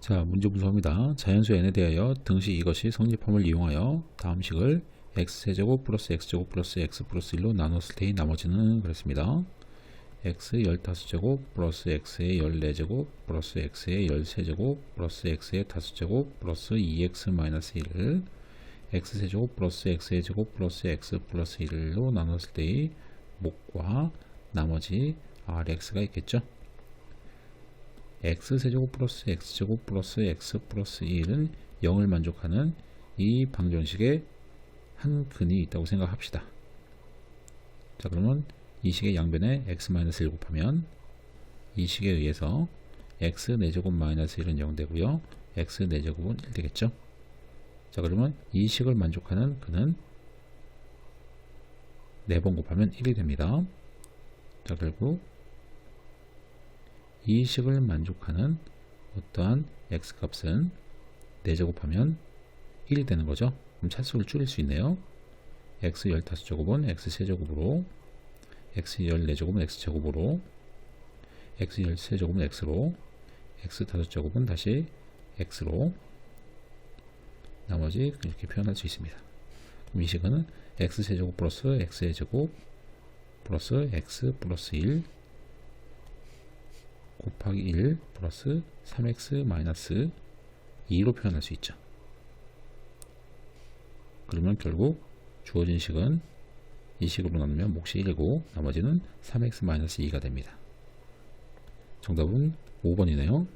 자, 문제 분석합니다. 자연수 n에 대하여 등식 이것이 성립함을 이용하여 다음 식을 x세제곱 플러스 x제곱 플러스 x 플러스 1로 나눴을 때의 나머지는 그랬습니다. x 15제곱 플러스 x의 14제곱 플러스 x의 13제곱 플러스 x의 5제곱 플러스 2x 마이너스 1을 x세제곱 플러스 x의 제곱 플러스 x 플러스 1로 나눴을 때의 목과 나머지 rx가 있겠죠. X세제곱 플러스 x제곱 플러스 x 플러스 1은 0을 만족하는 이 방정식에 한 근이 있다고 생각합시다. 자 그러면 이 식의 양변에 x-1을 곱하면 이 식에 의해서 x 4제곱 마이너스 1은 0 되고요. x 4제곱은 1 되겠죠. 자 그러면 이 식을 만족하는 근은 4번 곱하면 1이 됩니다. 자 결국 이 식을 만족하는 어떠한 x 값은 4제곱하면 1이 되는 거죠. 그럼 차수를 줄일 수 있네요. x 15제곱은 x 세제곱으로 x 14제곱은 x제곱으로 x 13제곱은 x로 x 5제곱은 다시 x로 나머지 이렇게 표현할 수 있습니다. 그럼 이 식은 x 세제곱 플러스 x의 제곱 플러스 x 플러스 1 곱하기 1 플러스 3x 마이너스 2로 표현할 수 있죠. 그러면 결국 주어진 식은 이 식으로 나누면 몫이 1이고 나머지는 3x 마이너스 2가 됩니다. 정답은 5번이네요.